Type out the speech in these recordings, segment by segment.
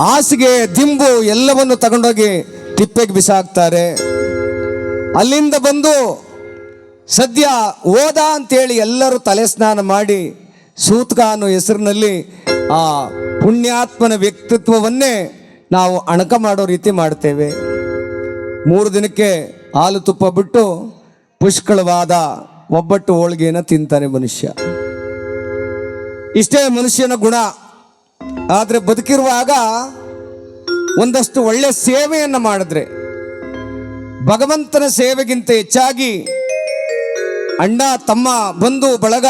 ಹಾಸಿಗೆ, ದಿಂಬು ಎಲ್ಲವನ್ನು ತಗೊಂಡೋಗಿ ತಿಪ್ಪೆಗೆ ಬಿಸಾಕ್ತಾರೆ. ಅಲ್ಲಿಂದ ಬಂದು ಸದ್ಯ ಓದ ಅಂತೇಳಿ ಎಲ್ಲರೂ ತಲೆ ಸ್ನಾನ ಮಾಡಿ ಸೂತ್ಕ ಅನ್ನೋ ಹೆಸರಿನಲ್ಲಿ ಆ ಪುಣ್ಯಾತ್ಮನ ವ್ಯಕ್ತಿತ್ವವನ್ನೇ ನಾವು ಅಣಕ ಮಾಡೋ ರೀತಿ ಮಾಡ್ತೇವೆ. ಮೂರು ದಿನಕ್ಕೆ ಹಾಲು ತುಪ್ಪ ಬಿಟ್ಟು ಪುಷ್ಕಳವಾದ ಒಬ್ಬಟ್ಟು ಹೋಳಿಗೆಯನ್ನು ತಿಂತಾನೆ ಮನುಷ್ಯ. ಇಷ್ಟೇ ಮನುಷ್ಯನ ಗುಣ. ಆದರೆ ಬದುಕಿರುವಾಗ ಒಂದಷ್ಟು ಒಳ್ಳೆ ಸೇವೆಯನ್ನು ಮಾಡಿದ್ರೆ, ಭಗವಂತನ ಸೇವೆಗಿಂತ ಹೆಚ್ಚಾಗಿ ಅಣ್ಣ, ತಮ್ಮ, ಬಂಧು, ಬಳಗ,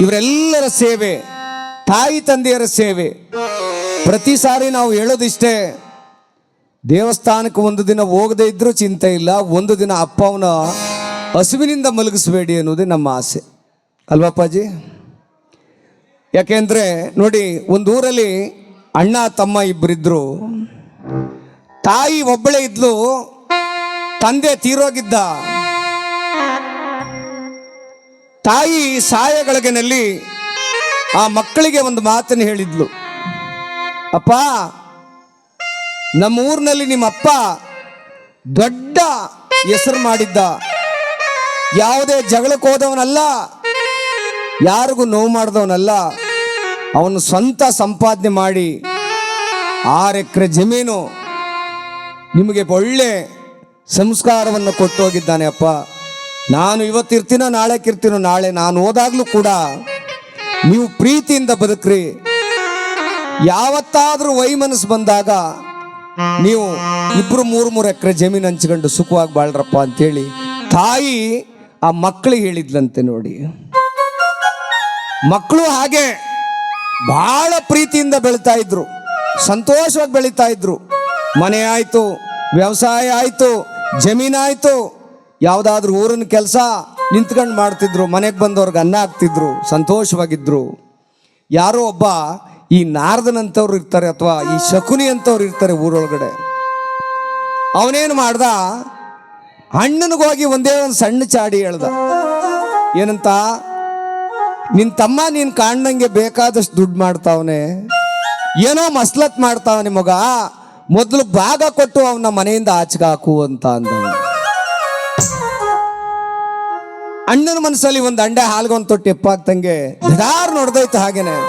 ಇವರೆಲ್ಲರ ಸೇವೆ, ತಾಯಿ, ತಂದೆಯರ ಸೇವೆ, ಪ್ರತಿ ಸಾರಿ ನಾವು ಹೇಳೋದಿಷ್ಟೇ, ದೇವಸ್ಥಾನಕ್ಕೆ ಒಂದು ದಿನ ಹೋಗದೇ ಇದ್ರೂ ಚಿಂತೆ ಇಲ್ಲ, ಒಂದು ದಿನ ಅಪ್ಪವನ ಹಸುವಿನಿಂದ ಮಲಗಿಸ್ಬೇಡಿ ಅನ್ನೋದೇ ನಮ್ಮ ಆಸೆ. ಅಲ್ವಾಪ್ಪಾಜಿ? ಯಾಕೆಂದ್ರೆ ನೋಡಿ, ಒಂದು ಊರಲ್ಲಿ ಅಣ್ಣ, ತಮ್ಮ ಇಬ್ಬರಿದ್ರು ತಾಯಿ ಒಬ್ಬಳೇ ಇದ್ಲು, ತಂದೆ ತೀರೋಗಿದ್ದ. ತಾಯಿ ಸಾಯಗಳಿಗೆನಲ್ಲಿ ಆ ಮಕ್ಕಳಿಗೆ ಒಂದು ಮಾತನ್ನು ಹೇಳಿದ್ಲು. ಅಪ್ಪ ನಮ್ಮ ಊರಿನಲ್ಲಿ ನಿಮ್ಮ ಅಪ್ಪ ದೊಡ್ಡ ಹೆಸರು ಮಾಡಿದ್ದ. ಯಾವುದೇ ಜಗಳಕ್ಕೆ ಹೋದವನಲ್ಲ. ಯಾರಿಗೂ ನೋವು ಮಾಡಿದವನಲ್ಲ, ಅವನು ಸ್ವಂತ ಸಂಪಾದನೆ ಮಾಡಿ ಆರು ಎಕರೆ ಜಮೀನು ನಿಮಗೆ ಒಳ್ಳೆ ಸಂಸ್ಕಾರವನ್ನು ಕೊಟ್ಟು ಹೋಗಿದ್ದಾನೆ ಅಪ್ಪ. ನಾನು ಇವತ್ತಿರ್ತೀನೋ, ನಾಳೆಕಿರ್ತೀನೋ, ನಾಳೆ ನಾನು ಹೋದಾಗ್ಲೂ ಕೂಡ ನೀವು ಪ್ರೀತಿಯಿಂದ ಬದುಕ್ರಿ. ಯಾವತ್ತಾದರೂ ವೈಮನಸ್ಸು ಬಂದಾಗ ನೀವು ಇಬ್ಬರು ಮೂರು ಮೂರು ಎಕರೆ ಜಮೀನು ಹಂಚ್ಕೊಂಡು ಸುಖವಾಗಿ ಬಾಳ್ರಪ್ಪ ಅಂತೇಳಿ ತಾಯಿ ಆ ಮಕ್ಕಳಿಗೆ ಹೇಳಿದ್ಲಂತೆ ನೋಡಿ. ಮಕ್ಕಳು ಹಾಗೆ ಬಹಳ ಪ್ರೀತಿಯಿಂದ ಬೆಳಿತಾ ಇದ್ರು. ಸಂತೋಷವಾಗಿ ಬೆಳೀತಾ ಇದ್ರು. ಮನೆ ಆಯಿತು, ವ್ಯವಸಾಯ ಆಯಿತು ಜಮೀನಾಯಿತು ಯಾವುದಾದ್ರೂ ಊರಿನ ಕೆಲಸ ನಿಂತ್ಕೊಂಡು ಮಾಡ್ತಿದ್ರು, ಮನೆಗೆ ಬಂದವ್ರಿಗೆ ಅನ್ನ ಹಾಕ್ತಿದ್ರು, ಸಂತೋಷವಾಗಿದ್ರು. ಯಾರೋ ಒಬ್ಬ ಈ ನಾರದನಂತವ್ರು ಇರ್ತಾರೆ ಅಥವಾ ಈ ಶಕುನಿ ಅಂತವ್ರು ಇರ್ತಾರೆ ಊರೊಳಗಡೆ. ಅವನೇನು ಮಾಡ್ದ? ಅಣ್ಣನಿಗೋಗಿ ಒಂದೇ ಒಂದು ಸಣ್ಣ ಚಾಡಿ ಹೇಳ್ದ. ಏನಂತ? ನಿನ್ ತಮ್ಮ ನೀನ್ ಕಾಣ್ದಂಗೆ ಬೇಕಾದಷ್ಟು ದುಡ್ಡು ಮಾಡ್ತಾವನೆ. ಏನೋ ಮಸ್ಲತ್ ಮಾಡ್ತಾವನೆ ಮಗ. ಮೊದಲು ಭಾಗ ಕೊಟ್ಟು ಅವನ ಮನೆಯಿಂದ ಆಚೆಗೆ ಹಾಕು ಅಂತ ಅಂದ ಅಣ್ಣನ ಮನಸ್ಸಲ್ಲಿ ಒಂದು ಅಂಡೆ ಹಾಲ್ಗೆ ಒಂದು ತೊಟ್ಟು ಎಪ್ಪಾಗ್ತಂಗೆ ಧಡಾರ್ ನೋಡ್ದೈತೆ ಹಾಗೇನೆ.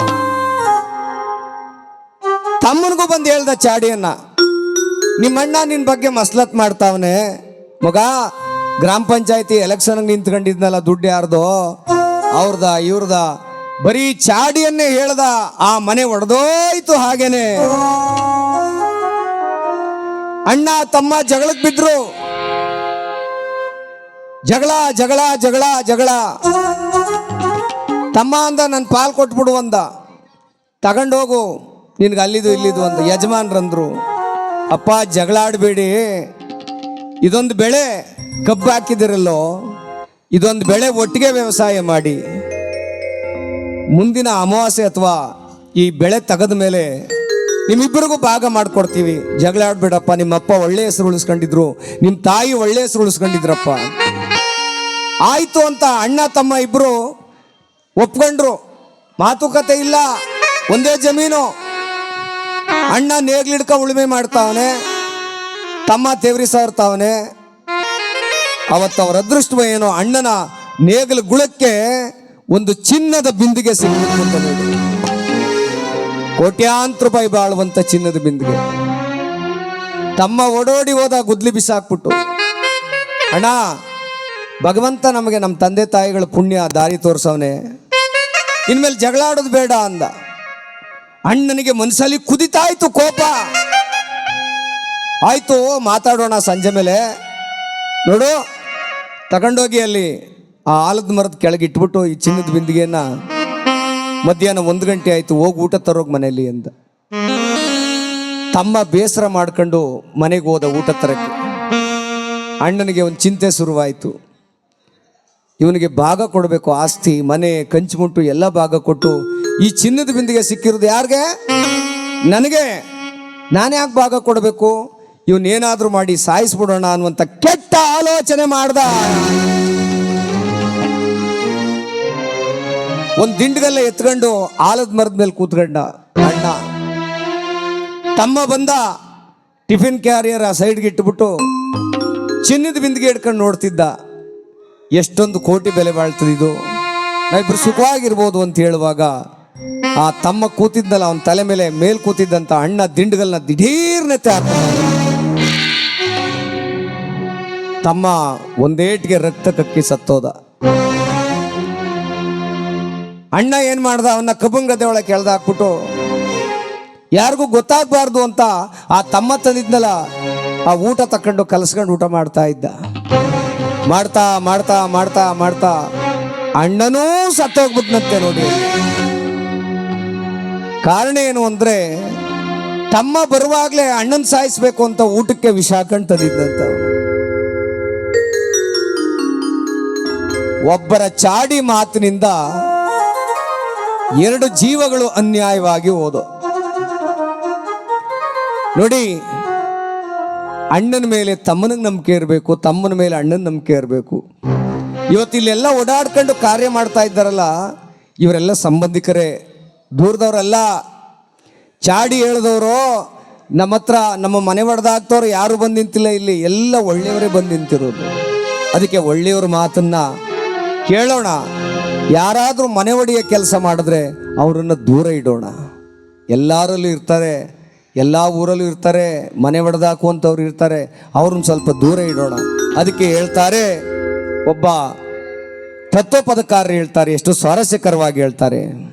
ತಮ್ಮನಿಗೂ ಬಂದು ಹೇಳ್ದ ಚಾಡಿಯನ್ನ. ನಿಮ್ಮಣ್ಣ ನಿನ್ ಬಗ್ಗೆ ಮಸ್ಲತ್ ಮಾಡ್ತಾವನೆ. ಮಗ, ಗ್ರಾಮ ಪಂಚಾಯತಿ ಎಲೆಕ್ಷನ್ ನಿಂತ್ಕೊಂಡಿದ್ನಲ್ಲ ದುಡ್ಡು ಯಾರ್ದು. ಅವ್ರದ, ಇವ್ರದ ಬರೀ ಚಾಡಿಯನ್ನೇ ಹೇಳ್ದ, ಆ ಮನೆ ಒಡೆದೋಯ್ತು ಹಾಗೇನೆ. ಅಣ್ಣ, ತಮ್ಮ ಜಗಳಕ್ಕೆ ಬಿದ್ರು. ಜಗಳ ಜಗಳ ಜಗಳ ಜಗಳ. ತಮ್ಮ ಅಂದ ನನ್ನ ಪಾಲ್ ಕೊಟ್ಬಿಡು ಅಂದ. ತಗೊಂಡೋಗು ನಿನ್ಗೆ ಅಲ್ಲಿದು ಇಲ್ಲಿದು ಅಂದ. ಯಜಮಾನ್ರಂದ್ರು, ಅಪ್ಪ ಜಗಳ ಇದೊಂದು ಬೆಳೆ, ಕಬ್ಬು ಹಾಕಿದಿರಲ್ಲೋ. ಇದೊಂದು ಬೆಳೆ ಒಟ್ಟಿಗೆ ವ್ಯವಸಾಯ ಮಾಡಿ. ಮುಂದಿನ ಅಮಾವಾಸ್ಯೆ ಅಥವಾ ಈ ಬೆಳೆ ತೆಗೆದ ಮೇಲೆ ನಿಮ್ಮಿಬ್ಬರಿಗೂ ಭಾಗ ಮಾಡಿಕೊಡ್ತೀವಿ. ಜಗಳ ಆಡ್ಬೇಡಪ್ಪ, ನಿಮ್ಮಪ್ಪ ಒಳ್ಳೆ ಹೆಸರು ಉಳಿಸ್ಕೊಂಡಿದ್ರು ನಿಮ್ಮ ತಾಯಿ ಒಳ್ಳೆ ಹೆಸರು ಉಳಿಸ್ಕೊಂಡಿದ್ರಪ್ಪ. ಆಯಿತು ಅಂತ ಅಣ್ಣ, ತಮ್ಮ ಇಬ್ಬರು ಒಪ್ಕೊಂಡ್ರು. ಮಾತುಕತೆ ಇಲ್ಲ, ಒಂದೇ ಜಮೀನು. ಅಣ್ಣ ನೇಗ್ಲಿಡ್ಕ ಉಳುಮೆ ಮಾಡ್ತಾವನೆ, ತಮ್ಮ ತೇವ್ರಿ ಸಾರ್ತಾವನೆ. ಅವತ್ತು ಅವರ ಅದೃಷ್ಟ ಏನೋ ಅಣ್ಣನ ನೇಗಲು ಗುಳಕ್ಕೆ ಒಂದು ಚಿನ್ನದ ಬಿಂದಿಗೆ ಅಂತ ನೋಡಿ. ಕೋಟ್ಯಾಂತರ ರೂಪಾಯಿ ಬಾಳುವಂತ ಚಿನ್ನದ ಬಿಂದಿಗೆ. ತಮ್ಮ ಓಡೋಡಿ ಹೋದ ಗುದ್ಲಿ ಬಿಸಾಕ್ಬಿಟ್ಟು, ಅಣ್ಣ, ಭಗವಂತ ನಮಗೆ ನಮ್ಮ ತಂದೆ ತಾಯಿಗಳ ಪುಣ್ಯ ದಾರಿ ತೋರಿಸವನೇ. ಇನ್ಮೇಲೆ ಜಗಳಾಡೋದು ಬೇಡ ಅಂದ. ಅಣ್ಣನಿಗೆ ಮನಸ್ಸಲ್ಲಿ ಕುದಿತಾಯ್ತು ಕೋಪ. ಆಯ್ತು, ಮಾತಾಡೋಣ ಸಂಜೆ ಮೇಲೆ. ನೋಡು ತಗೊಂಡೋಗಿ ಅಲ್ಲಿ ಆ ಆಲದ ಮರದ ಕೆಳಗೆ ಇಟ್ಬಿಟ್ಟು ಈ ಚಿನ್ನದ ಬಿಂದಿಗೆಯನ್ನ ಮಧ್ಯಾಹ್ನ ಒಂದು ಗಂಟೆ ಆಯ್ತು ಹೋಗಿ ಊಟ ತರೋಗಿ ಮನೆಯಲ್ಲಿ ಅಂತ ತಮ್ಮ ಬೇಸರ ಮಾಡ್ಕೊಂಡು ಮನೆಗೆ ಹೋದ ಊಟ ತರಕ್ಕೆ. ಅಣ್ಣನಿಗೆ ಒಂದು ಚಿಂತೆ ಶುರುವಾಯಿತು. ಇವನಿಗೆ ಭಾಗ ಕೊಡಬೇಕು ಆಸ್ತಿ ಮನೆ ಕಂಚುಮುಂಟು ಎಲ್ಲ ಭಾಗ ಕೊಟ್ಟು ಈ ಚಿನ್ನದ ಬಿಂದಿಗೆ ಸಿಕ್ಕಿರೋದು ಯಾರಿಗೆ? ನನಗೆ. ನಾನು ಯಾಕೆ ಭಾಗ ಕೊಡಬೇಕು? ಇವನೇನಾದ್ರೂ ಮಾಡಿ ಸಾಯಿಸ್ಬಿಡೋಣ ಅನ್ನುವಂಥ ಕೆಟ್ಟ ಆಲೋಚನೆ ಮಾಡ್ದ. ಒಂದು ದಿಂಡ್ಗಲ್ಲ ಎತ್ಕೊಂಡು ಆಲದ ಮರದ ಮೇಲೆ ಕೂತ್ಕೊಂಡ ಅಣ್ಣ. ತಮ್ಮ ಬಂದ ಟಿಫಿನ್ ಕ್ಯಾರಿಯರ್ ಆ ಸೈಡ್ಗೆ ಇಟ್ಬಿಟ್ಟು ಚಿನ್ನದ ಬಿಂದಿಗೆ ಇಟ್ಕೊಂಡು ನೋಡ್ತಿದ್ದ. ಎಷ್ಟೊಂದು ಕೋಟಿ ಬೆಲೆ ಬಾಳ್ತದೆ ಇದು. ನಾವಿಬ್ರು ಸುಖವಾಗಿರ್ಬೋದು ಅಂತ ಹೇಳುವಾಗ ಆ ತಮ್ಮ ಕೂತಿದ್ದಲ್ಲ ಅವನ ತಲೆ ಮೇಲೆ ಮೇಲ್ ಕೂತಿದ್ದಂತ ಅಣ್ಣ ದಿಂಡುಗಳನ್ನ ದಿಢೀರ್ನೆ ತ್ಯಾಗ ತಮ್ಮ ಒಂದೇಟ್ಗೆ ರಕ್ತ ಕಕ್ಕಿ ಸತ್ತೋದ. ಅಣ್ಣ ಏನ್ ಮಾಡ್ದ? ಅವನ್ನ ಕಬ್ಬಂಗದೆ ಒಳಗೆ ಕೆಳ್ದ ಹಾಕ್ಬಿಟ್ಟು, ಯಾರಿಗೂ ಗೊತ್ತಾಗಬಾರ್ದು ಅಂತ ಆ ತಮ್ಮ ತಂದಿದ್ನಲ್ಲ, ಆ ಊಟ ತಕೊಂಡು ಕಲಸ್ಕೊಂಡು ಊಟ ಮಾಡ್ತಾ ಇದ್ದ. ಮಾಡ್ತಾ ಮಾಡ್ತಾ ಮಾಡ್ತಾ ಮಾಡ್ತಾ ಅಣ್ಣನೂ ಸತ್ತೋಗ್ಬಿಟ್ನಂತೆ ನೋಡಿ. ಕಾರಣ ಏನು ಅಂದ್ರೆ, ತಮ್ಮ ಬರುವಾಗಲೇ ಅಣ್ಣನ್ ಸಾಯಿಸ್ಬೇಕು ಅಂತ ಊಟಕ್ಕೆ ವಿಷ ಹಾಕೊಂಡು ತಂದಿದ್ದಂತ ಒಬ್ಬರ ಚಾಡಿ ಮಾತಿನಿಂದ ಎರಡು ಜೀವಗಳು ಅನ್ಯಾಯವಾಗಿ ಹೋದು ನೋಡಿ, ಅಣ್ಣನ ಮೇಲೆ ತಮ್ಮನಿಗೆ ನಂಬಿಕೆ ಇರಬೇಕು, ತಮ್ಮನ ಮೇಲೆ ಅಣ್ಣನ ನಂಬಿಕೆ ಇರಬೇಕು. ಇವತ್ತಿಲ್ಲೆಲ್ಲ ಓಡಾಡ್ಕೊಂಡು ಕಾರ್ಯ ಮಾಡ್ತಾ ಇದ್ದಾರಲ್ಲ, ಇವರೆಲ್ಲ ಸಂಬಂಧಿಕರೇ, ದೂರದವರೆಲ್ಲ. ಚಾಡಿ ಹೇಳಿದವರು, ನಮ್ಮ ಹತ್ರ, ನಮ್ಮ ಮನೆ ಒಡೆದಾಗ್ತವ್ರು ಯಾರು ಬಂದು ನಿಂತಿಲ್ಲ ಇಲ್ಲಿ, ಎಲ್ಲ ಒಳ್ಳೆಯವರೇ ಬಂದು ನಿಂತಿರೋದು. ಅದಕ್ಕೆ ಒಳ್ಳೆಯವ್ರ ಮಾತನ್ನ ಕೇಳೋಣ. ಯಾರಾದರೂ ಮನೆ ಒಡೆಯ ಕೆಲಸ ಮಾಡಿದ್ರೆ ಅವರನ್ನು ದೂರ ಇಡೋಣ. ಎಲ್ಲರಲ್ಲೂ ಇರ್ತಾರೆ, ಎಲ್ಲ ಊರಲ್ಲೂ ಇರ್ತಾರೆ, ಮನೆ ಒಡೆದಾಕುವಂಥವ್ರು ಇರ್ತಾರೆ, ಅವ್ರನ್ನ ಸ್ವಲ್ಪ ದೂರ ಇಡೋಣ. ಅದಕ್ಕೆ ಹೇಳ್ತಾರೆ, ಒಬ್ಬ ತತ್ವಪದಕಾರರು ಹೇಳ್ತಾರೆ, ಎಷ್ಟು ಸ್ವಾರಸ್ಯಕರವಾಗಿ ಹೇಳ್ತಾರೆ.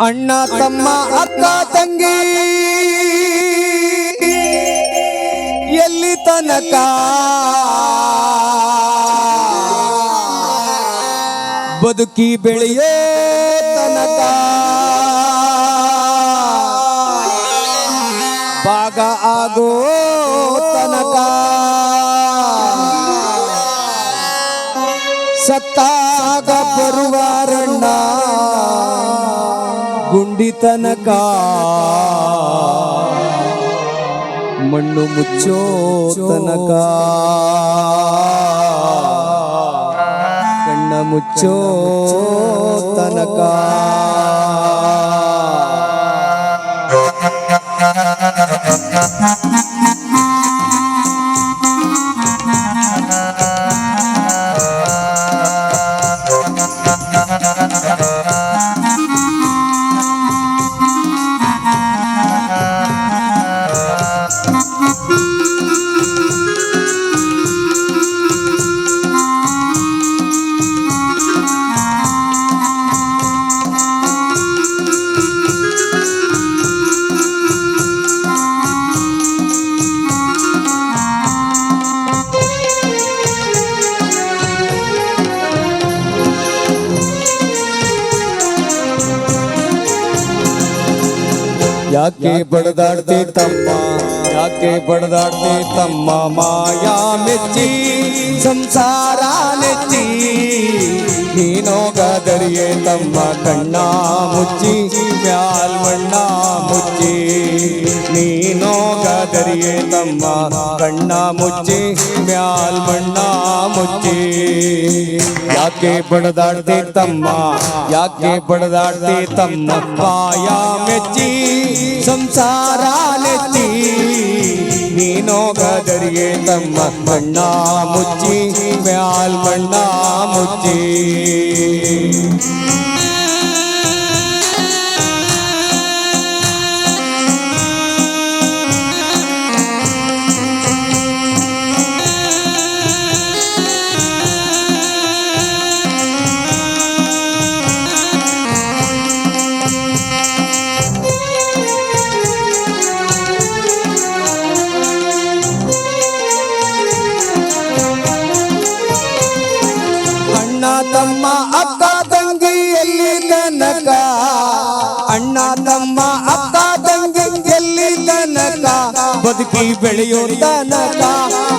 ಅಣ್ಣ, ತಮ್ಮ, ಅಕ್ಕ, ತಂಗಿ. ಎಲ್ಲಿ ತನಕ. ಬದುಕಿ ಬೆಳೆಯೋ ತನಕ. ಭಾಗ ಆಗೋ ತನಕ. ಸತ್ತಾಗ ಬರುವಾರಣ್ಣ ಗುಂಡಿ ತನಕ. ಮಣ್ಣು ಮುಚ್ಚೋ ತನಕ ಕಣ್ಣ ಮುಚ್ಚೋ ತನಕ ಬಡದಾಡ್ತಿ ತಮ್ಮ. ಯಾಕೆ ಬಡದಾಡ್ತಿ ತಮ್ಮ? ಮಾಯಾ ಮೆಚ್ಚಿ ಸಂಸಾರ ನೆಚ್ಚಿ ನೀನೋಗದರಿಯೇ ತಮ್ಮ ಕಣ್ಣ ಮುಚ್ಚಿ, ಮ್ಯಾಲ್ ಮಣ್ಣ ಮುಚ್ಚಿ. ನೀನೋಗದರಿಯೇ ತಮ್ಮ ಕಣ್ಣ ಮುಚ್ಚಿ, ಮ್ಯಾಲ್ ಮಣ್ಣ ಮುಚ್ಚಿ. ಯಾಕೆ ಬಡದಾಡ್ತಿ ತಮ್ಮ, ಯಾಕೆ ಬಡದಾಡ್ತಿ ತಮ್ಮ ಪಾಯ ಮೆಚ್ಚಿ, ಸಂಸಾರ ನೆಚ್ಚಿ. ನೀನೋಗದರಿಗೆ ತಮ್ಮ ಮಣ್ಣ ಮುಚ್ಚಿ ಮ್ಯಾಲ್ ಬದುಕಿ ಬೆಳೆಯೋ ತನಕ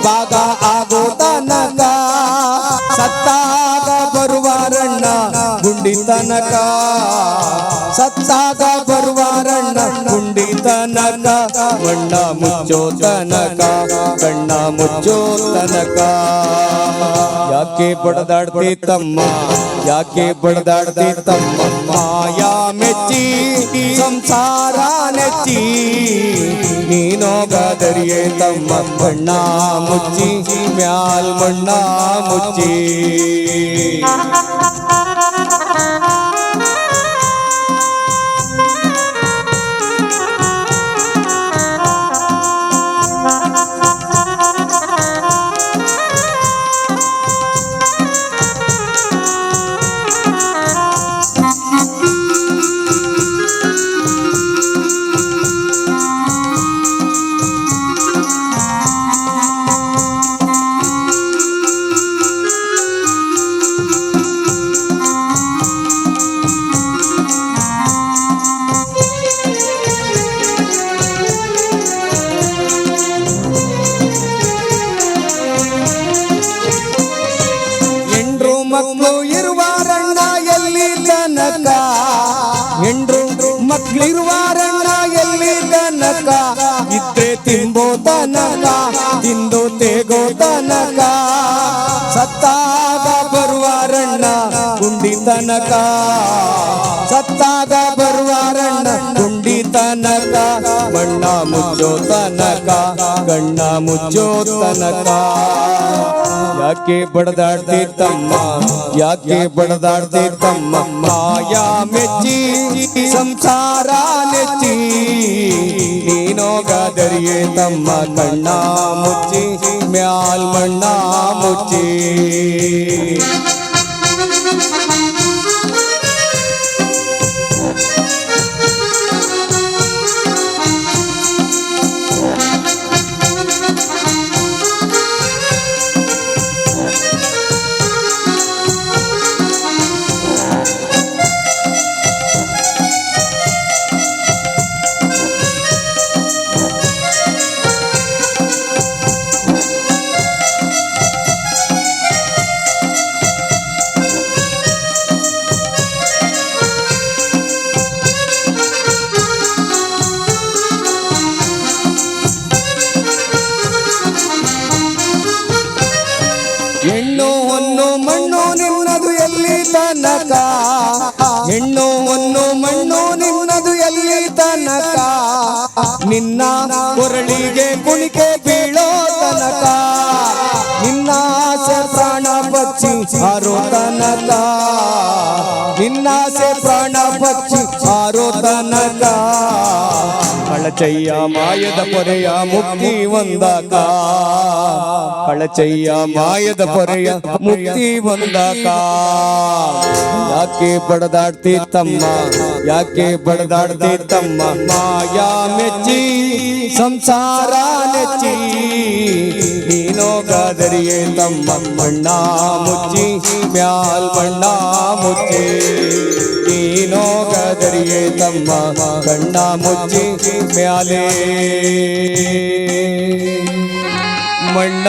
ಭಾಗ ಆಗೋ ತನಕ. ಸತ್ತಾಗ ಬರುವಾರಣ್ಣ ಗುಂಡಿ ತನಕ. ಸತ್ತಾಗ ಬರುವಾರಣ್ಣ ಗುಂಡಿ ತನಕ ಮಣ್ಣ ಮುಚ್ಚೋ ತನಕ ಕಣ್ಣ ಮುಚ್ಚೋ ತನಕ ಯಾಕೆ ಬಡದಾಡ್ತಿ ತಮ್ಮ ಯಾಕೆ ಬಡದಾಡ್ತಿ ತಮ್ಮ ಮಾಯಾ ಮೆಚ್ಚಿ ಸಂಸಾರ ನೆಚ್ಚಿ ನೀನೋಗಾದರಿಯೇ ತಮ್ಮ ಬಣ್ಣ ಮುಚ್ಚಿ ಮ್ಯಾಲ್ ಮಣ್ಣ ಮುಚ್ಚಿ ಮಕ್ಕಳು ಇರುವಾರಣ್ಣ ಎಲ್ಲಿ ತನಕ? ಹೆಂಡ್ರು ಮಕ್ಕಳಿರುವಾರಣ್ಣ ಎಲ್ಲಿ ತನಕ? ಇದ್ರೆ ತಿಂಬೋ ತನಕ ತಿಂದು ತೇಗೋ ತನಕ. ಸತ್ತಾಗ ಬರುವಾರಣ್ಣ ಗುಂಡಿ ತನಕ. ತನಕ ಮಣ್ಣ ಮುಚ್ಚೋ ತನಕ ಗಣ್ಣ ಮುಚ್ಚೋ ತನಕ ಯಾಕೆ ಬಡದಾಡ್ತಿ ತಮ್ಮ ಯಾಕೆ ಬಡದಾಡ್ತಿ ತಮ್ಮ ಮಾಯಾ ಮೆಚ್ಚಿ ಸಂಸಾರ ನೆಚ್ಚಿ ನೀನೋಗಾದರಿಯೇ ತಮ್ಮ ಕಣ್ಣ ಮುಚ್ಚಿ ಮ್ಯಾಲ್ ಮಣ್ಣ ಮುಚ್ಚಿ ಕಳಚಯ್ಯ ಮಾಯದ ಪೊರೆಯ ಮುಕ್ತಿ ಒಂದಾಕ ಕಳಚಯ್ಯ ಮಾಯದ ಪೊರೆಯ ಮುಕ್ತಿ ಒಂದಾಕ ಯಾಕೆ ಬಡದಾಡ್ತಿ ತಮ್ಮ? ಯಾಕೆ ಬಡದಾಡ್ತಿ ತಮ್ಮ? ಮಾಯಾ ಮೆಚ್ಚಿ, ಸಂಸಾರ ನೆಚ್ಚಿ. ೋ ಗದರಿಯೇ ತಮ್ಮ ಬಣ್ಣ ಮುಚ್ಚಿ ಮ್ಯಾಲ್ ಬಣ್ಣ ಮುಚ್ಚಿ. ಏನೋ ಗದರಿಯೇ ತಮ್ಮ ಬಣ್ಣ ಮುಚ್ಚಿ ಮ್ಯಾಲೆ. ಮಣ್ಣ